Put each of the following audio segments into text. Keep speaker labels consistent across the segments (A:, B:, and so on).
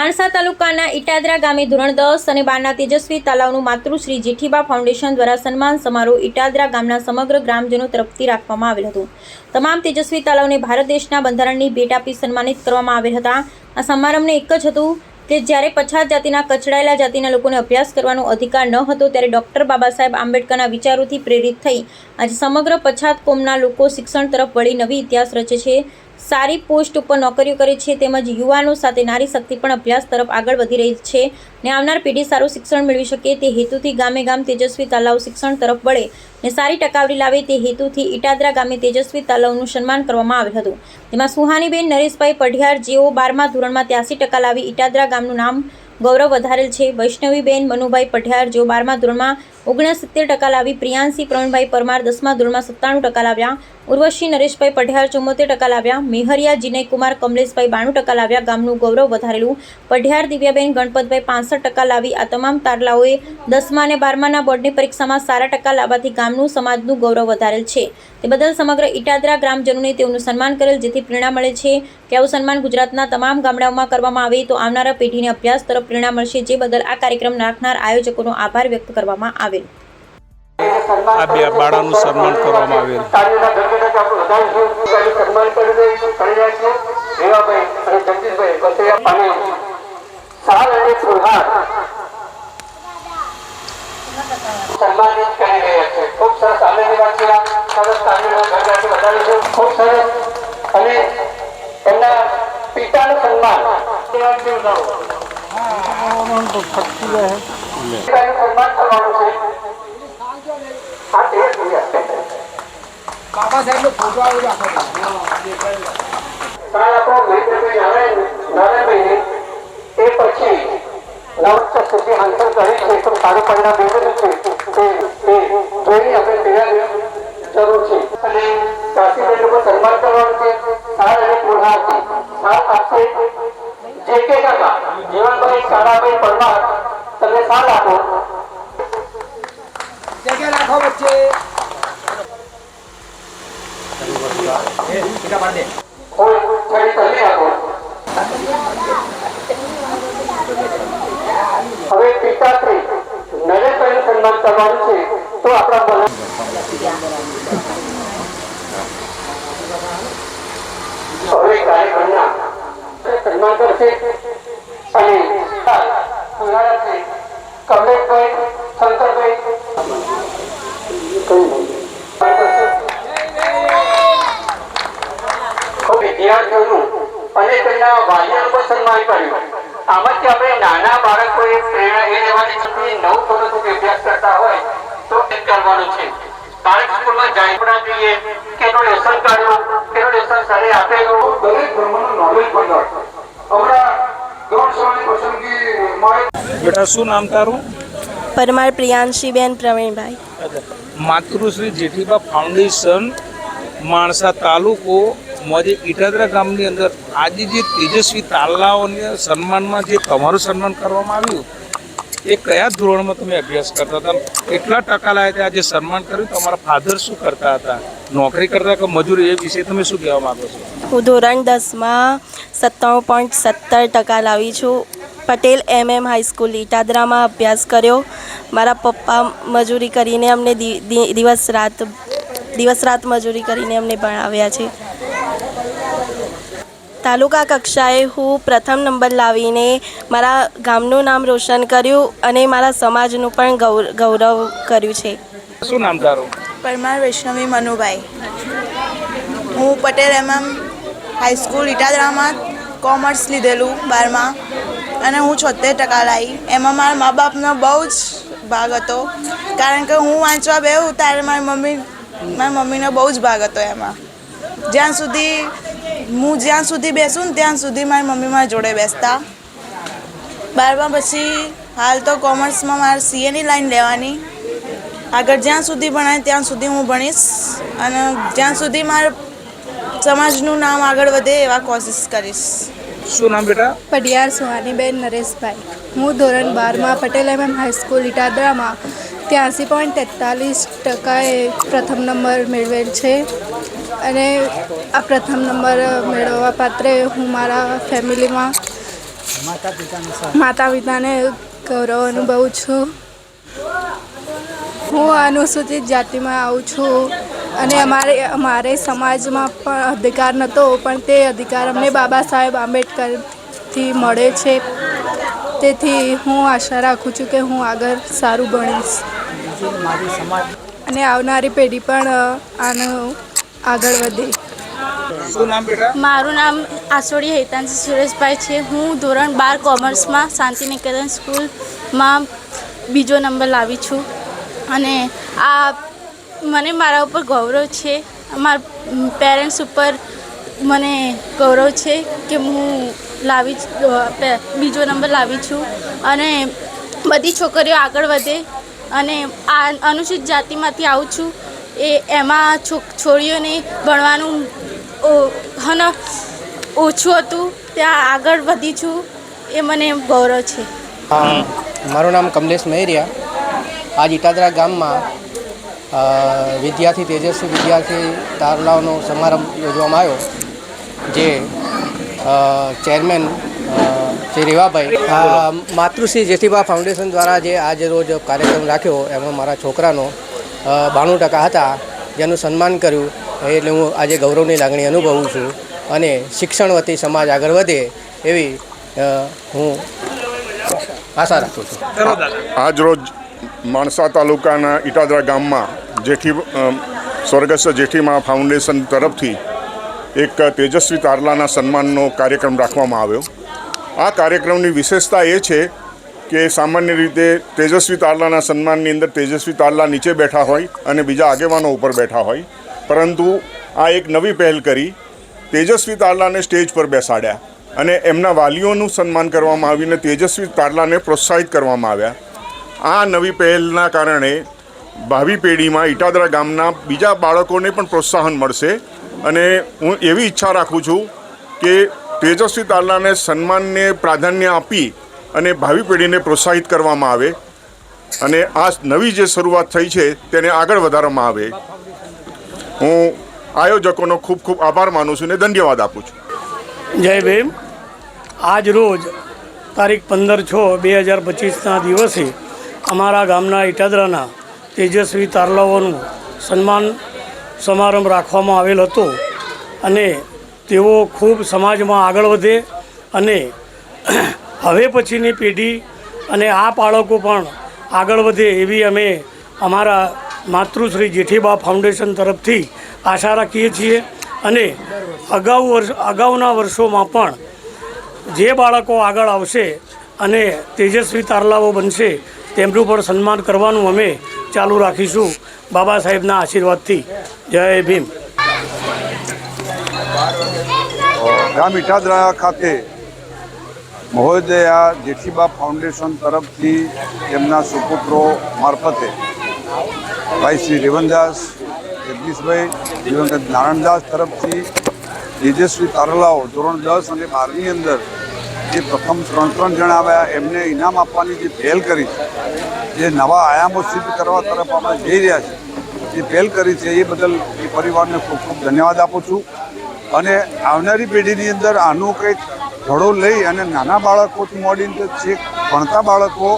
A: માણસા તાલુકાના ઇટાદરા ગામે ધોરણ દસ અને બારના તેજસ્વી તાલાવનું માતૃશ્રી જેઠીબા ફાઉન્ડેશન દ્વારા સન્માન સમારોહ ઇટાદરા ગામના સમગ્ર ગ્રામજનો તરફથી રાખવામાં આવેલ હતું. તમામ તેજસ્વી તાલાવને ભારત દેશના બંધારણની ભેટ આપી સન્માનિત કરવામાં આવેલ હતા. આ સમારંભને એક જ હતું કે જ્યારે પછાત જાતિના કચડાયેલા જાતિના લોકોને અભ્યાસ કરવાનો અધિકાર ન હતો ત્યારે ડૉક્ટર બાબા સાહેબ આંબેડકરના વિચારોથી પ્રેરિત થઈ આજે સમગ્ર પછાત કોમના લોકો શિક્ષણ તરફ વળી નવી ઇતિહાસ રચે છે. સારી પોસ્ટ ઉપર નોકરીઓ કરે છે, તેમજ યુવાનો સાથે નારી શક્તિ પણ અભ્યાસ તરફ આગળ વધી રહી છે ને આવનાર પેઢી સારું શિક્ષણ મેળવી શકે તે હેતુથી ગામે ગામ તેજસ્વી તાલાવ શિક્ષણ તરફ વળે ને સારી ટકાવરી લાવે તે હેતુથી ઇટાદરા ગામે તેજસ્વી તાલાવનું સન્માન કરવામાં આવ્યું હતું. તેમાં સુહાનીબેન, નરેશભાઈ પઢિયાર જેઓ બારમા ધોરણમાં ત્યાસી ટકા લાવી ઇટાદરા ગામનું નામ ગૌરવ વધારેલ છે. વૈષ્ણવીબેન, મનુભાઈ પઢિયાર જેઓ બારમા ધોરણમાં ઓગણસિત્તેર ટકા લાવી પ્રિયાંશી પ્રવીણભાઈ પરમાર, દસમા ધોરણમાં સત્તાણું ટકા લાવ્યા. ઉર્વશી નરેશભાઈ પઢિયાર ચુમ્મોતેર ટકા લાવ્યા. મેહરિયા, જીનયકુમાર, કમલેશભાઈ બાણું ટકા લાવ્યા. ગામનું ગૌરવ વધારેલું. પઢિયાર, દિવ્યાબેન ગણપતભાઈ પાંસઠ ટકા લાવી. આ તમામ તારલાઓએ દસમા અને બારમાના બોર્ડની પરીક્ષામાં સારા ટકા લાવવાથી ગામનું સમાજનું ગૌરવ વધારેલ છે. તે બદલ સમગ્ર ઇટાદરા ગ્રામજનોને તેઓનું સન્માન કરેલ, જેથી પ્રેરણા મળે છે કે આવું સન્માન ગુજરાતના તમામ ગામડાઓમાં કરવામાં આવે તો આવનારા પેઢીને અભ્યાસ તરફ પ્રેરણા મળશે. જે બદલ આ કાર્યક્રમ રાખનાર આયોજકોનો આભાર વ્યક્ત કરવામાં આવેલ
B: આ બે બાળાનું સન્માન કરવામાં આવેલ.
C: સન્માનિત કરી રહ્યા છે. ખૂબ સરસ આનંદની વાત છે. સરસ ગણગણાટ વધાવીશું ખૂબ સરસ. અને એમના પિતાનું સન્માન. સન્માન કરવાનું છે. હા તે જ
D: બાબા સાહેબ નો ફોટો આવી રાખો
C: કાલ આપણો મહેન્દ્રભાઈ નારાયણ નારાયણભાઈને એ પછી નવ હવે પિતાશ્રી આપણા હવે કાર્યક્રમના સન્માન કરશે અને કમલેશભાઈ શંકરભાઈ કઈ નહીં ખૂબ વિદ્યાર્થીઓનું અને તેમના વાલીઓનું પણ સન્માન કર્યું. આમાંથી આપણે નાના બાળકોએ પ્રેરણા એ લેવાની છે કે નવ ધોરણ સુધી અભ્યાસ કરતા હોય તો એ કરવાનું છે. બાળક સ્કૂલમાં જાય પણ જોઈએ એનું લેસન કર્યું એનું લેસન સરે આપેલું
E: દરેક ધર્મનું નોલેજ પણ હમણાં પસંદગી
B: બેટા શું નામ તારું?
F: પરમાર પ્રિયાંશીબેન પ્રવીણભાઈ.
B: માતૃશ્રી જેઠીબા ફાઉન્ડેશન માણસા તાલુકો મોજે ઇટાદરા ગામની અંદર આજે જે તેજસ્વી તાલાઓને સન્માનમાં જે તમારું સન્માન કરવામાં આવ્યું, એ કયા ધોરણમાં તમે અભ્યાસ કરતા હતા? કેટલા ટકા લાયા હતા? આજે સન્માન કર્યું? તમારા ફાધર શું કરતા હતા? નોકરી કરતા કે મજૂરી? એ વિશે તમે શું કહેવા માગો છો?
F: હું ધોરણ દસમાં સત્તાણું પોઈન્ટ સત્તર ટકા લાવી છું. પટેલ એમ એમ હાઈસ્કૂલ ઇટાદરામાં અભ્યાસ કર્યો. મારા પપ્પા મજૂરી કરીને અમને દિવસ રાત દિવસ રાત મજૂરી કરીને અમને ભણાવ્યા છે. તાલુકા કક્ષાએ હું પ્રથમ નંબર લાવીને મારા ગામનું નામ રોશન કર્યું અને મારા સમાજનું પણ ગૌર ગૌરવ કર્યું છે.
B: શું નામ તારું?
G: પરમાર વૈષ્ણવી મનુભાઈ. હું પટેલ એમએમ હાઈસ્કૂલ ઇટાદરામાં કોમર્સ લીધેલું બારમાં અને હું છોતેર ટકા લાવી એમાં મારા મા બાપનો બહુ જ ભાગ હતો. કારણ કે હું વાંચવા બેહું ત્યારે મારી મમ્મી મારી મમ્મીનો બહુ જ ભાગ હતો એમાં. જ્યાં સુધી હું જ્યાં સુધી બેસું ને ત્યાં સુધી મારી મમ્મી મારી જોડે બેસતા. બારમા પછી હાલ તો કોમર્સમાં મારે સીએની લાઈન લેવાની. આગળ જ્યાં સુધી ભણાય ત્યાં સુધી હું ભણીશ અને જ્યાં સુધી મારે સમાજનું નામ આગળ વધે એવા કોશિશ કરીશ.
B: શું નામ બેટા?
H: પઢિયાર સુહાનીબેન નરેશભાઈ. હું ધોરણ બારમાં પટેલ એમ હાઈસ્કૂલ ઇટાદરામાં. ત્યાંસી પોઈન્ટ તેતાલીસ ટકાએ પ્રથમ નંબર મેળવેલ છે. અને આ પ્રથમ નંબર મેળવવા પાત્રે હું મારા ફેમિલીમાં માતા પિતાને ગૌરવ અનુભવું છું. હું અનુસૂચિત જાતિમાં આવું છું અને અમારે અમારે સમાજમાં પણ અધિકાર નહોતો પણ તે અધિકાર અમને બાબા સાહેબ આંબેડકરથી મળે છે. તેથી હું આશા રાખું છું કે હું આગળ સારું ભણીશ. અને આવનારી પેઢી પણ આનો આનું આગળ વધે.
I: મારું નામ આસોડી હેતાંશી સુરેશભાઈ છે. હું ધોરણ બાર કોમર્સમાં શાંતિનિકેતન સ્કૂલમાં બીજો નંબર લાવી છું. અને આ મને મારા ઉપર ગૌરવ છે. મારા પેરેન્ટ્સ ઉપર મને ગૌરવ છે કે હું લાવી બીજો નંબર લાવી છું. અને બધી છોકરીઓ આગળ વધે. અને આ અનુસૂચિત જાતિમાંથી આવું છું. એ એમાં છોડીઓને ભણવાનું હન, ઓછું હતું. ત્યાં આગળ વધી છું. એ મને ગૌરવ છે.
J: મારું નામ કમલેશ મહેરિયા. આજ ઇટાદરા ગામમાં વિદ્યાર્થી તેજસ્વી વિદ્યાર્થી તારલાઓનો સમારંભ યોજવામાં આવ્યો, જે ચેરમેન શ્રી રેવાભાઈ માતૃશ્રી જેઠીબા ફાઉન્ડેશન દ્વારા જે આજે રોજ કાર્યક્રમ રાખ્યો, એમાં મારા છોકરાનો બાણું ટકા હતા, જેનું સન્માન કર્યું. એટલે હું આજે ગૌરવની લાગણી અનુભવું છું અને શિક્ષણ વતી સમાજ આગળ વધે એવી હું આશા રાખું છું.
K: આજ રોજ માણસા તાલુકાના ઇટાદરા ગામમાં જેઠી સ્વર્ગસ્થ જેઠીમા ફાઉન્ડેશન તરફથી એક તેજસ્વી તારલાના સન્માનનો કાર્યક્રમ રાખવામાં આવ્યો. આ કાર્યક્રમની વિશેષતા એ છે કે સામાન્ય રીતે તેજસ્વી તારલાના સન્માનની અંદર તેજસ્વી તારલા નીચે બેઠા હોય અને બીજા આગેવાનો ઉપર બેઠા હોય. પરંતુ આ એક નવી પહેલ કરી તેજસ્વી તારલાને સ્ટેજ પર બેસાડ્યા અને એમના વાલીઓનું સન્માન કરવામાં આવીને તેજસ્વી તારલાને પ્રોત્સાહિત કરવામાં આવ્યા. આ નવી પહેલના કારણે ભાવિ પેઢીમાં ઇટાદરા ગામના બીજા બાળકોને પણ પ્રોત્સાહન મળશે અને હું એવી ઈચ્છા રાખું છું કે તેજસ્વી તારલાને સન્માનને પ્રાધાન્ય આપી અને ભાવિ પેઢીને પ્રોત્સાહિત કરવામાં આવે અને આ નવી જે શરૂઆત થઈ છે તેને આગળ વધારવામાં આવે. હું આયોજકોનો ખૂબ ખૂબ આભાર માનું છું અને ધન્યવાદ આપું છું.
L: જય ભીમ. આજ રોજ તારીખ પંદર છ બે હજાર પચીસના દિવસે અમારા ગામના ઇટાદરાના તેજસ્વી તારલાઓનું સન્માન સમારંભ રાખવામાં આવેલ હતો અને તેઓ ખૂબ સમાજમાં આગળ વધે અને હવે પછીની પેઢી અને આ બાળકો પણ આગળ વધે એવી અમે અમારા માતૃશ્રી જેઠીબા ફાઉન્ડેશન તરફથી આશા રાખીએ છીએ. અને અગાઉ વર્ષ, અગાઉના વર્ષોમાં પણ જે બાળકો આગળ આવશે અને તેજસ્વી તારલાઓ બનશે તેમનું પણ સન્માન કરવાનું અમે ચાલુ રાખીશું. બાબા સાહેબના આશીર્વાદથી. જય ભીમ.
E: ગામ ઇટાદરા ખાતે મહોદયા જેઠીબા ફાઉન્ડેશન તરફથી તેમના સુપુત્રો મારફતે ભાઈ શ્રી રેવનદાસ, જગદીશભાઈ દિવંગત નારાયણદાસ તરફથી તેજસ્વી તારલાઓ ધોરણ દસ અને બારની અંદર જે પ્રથમ ત્રણ ત્રણ જણા આવ્યા, એમને ઇનામ આપવાની જે પહેલ કરી છે, જે નવા આયામો સિદ્ધ કરવા તરફ આપણે જઈ રહ્યા છીએ, જે પહેલ કરી છે એ બદલ એ પરિવારને ખૂબ ખૂબ ધન્યવાદ આપું છું. અને આવનારી પેઢીની અંદર આનું કંઈક ઘડો લઈ અને નાના બાળકોથી મોડીને જે છેક ભણતા બાળકો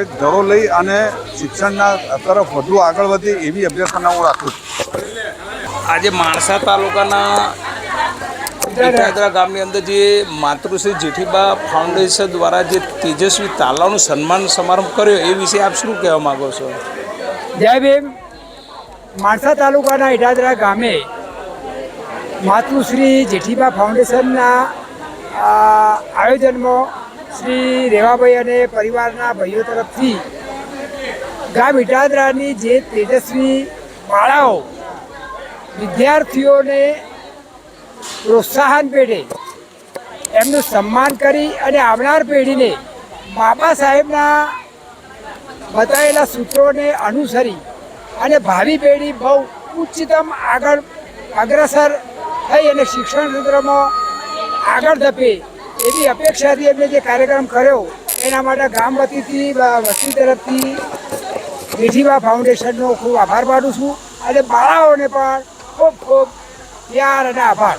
E: એક ઘડો લઈ અને શિક્ષણના તરફ વધુ આગળ વધે એવી અભ્યર્થના હું રાખું છું.
B: આજે માણસા તાલુકાના ઇટાદરા ગામની અંદર જે માતૃશ્રી જેઠીબા ફાઉન્ડેશન દ્વારા જે તેજસ્વી તાલાનું સન્માન સમારંભ કર્યો એ વિશે આપ શું કહેવા માગો છો?
D: જય ભીમ. માણસા તાલુકાના ઇટાદરા ગામે માતૃશ્રી જેઠીબા ફાઉન્ડેશનના આયોજનમાં શ્રી રેવાભાઈ અને પરિવારના ભાઈઓ તરફથી ગામ ઇટાદરાની જે તેજસ્વી માળાઓ વિદ્યાર્થીઓને પ્રોત્સાહન પેટે એમનું સન્માન કરી અને આવનાર પેઢીને બાબા સાહેબના બતાવેલા સૂત્રોને અનુસરી અને ભાવિ પેઢી બહુ ઉચ્ચતમ આગળ અગ્રસર થઈ અને શિક્ષણ ક્ષેત્રમાં આગળ ધપે. એવી અપેક્ષાથી એમને જે કાર્યક્રમ કર્યો, એના માટે ગામ વતીથી વસ્તી તરફથી જેઠીબા ફાઉન્ડેશનનો ખૂબ આભાર માનું છું. અને બાળાઓને પણ ખૂબ ખૂબ પ્યાર અને આભાર.